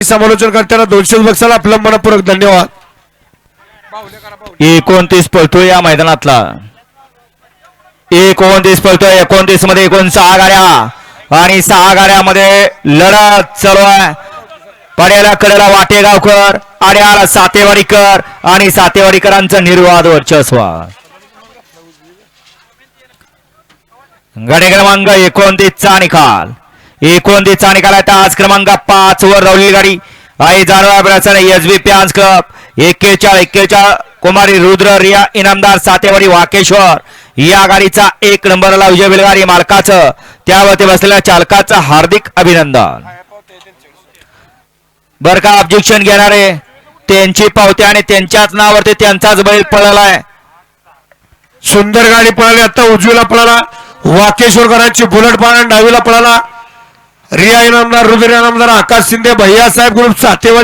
समालोचन करताना दोनशे बक्षाला आपलं मनपूर्वक धन्यवाद. एकोणतीस पळतोय या मैदानातला. एकोणतीस पळतोय एकोणतीसमध्ये एकूण सहा गाड्या. आणि सहा गाड्यामध्ये लढत चालू आहे. पड्याला कडेला वाटेगावकर आड्याला सातेवाडीकर आणि सातेवाडीकरांचं निर्वाद वर्चस्व. गडे क्रमांक एकोणतीसचा निकाल. एकोणतीसचा निकाल आहे आज क्रमांक पाच वर रवली गाडी आई जानवा एस बी प्याज कप एक्केचाळ एक्केचाळ कुमारी रुद्र रिया इनामदार सातेवाडी वाकेश्वर. या गाडीचा एक नंबरला विजय बेलगाडी मालकाचं. त्यावरती बसलेल्या चालकाचं हार्दिक अभिनंदन. बर का ऑब्जेक्शन घेणारे. त्यांची पावती आणि त्यांच्याच नावावरती त्यांचाच बैल पळालाय. सुंदर गाडी पळाली. आता उजवीला पळाला. वाकेश्वरकरांची बुलेट पळाला डावीला पळाला. रिया इनामदार रुद्र इनामदार आकाश शिंदे भैयासाहेब ग्रुप सातेवाडी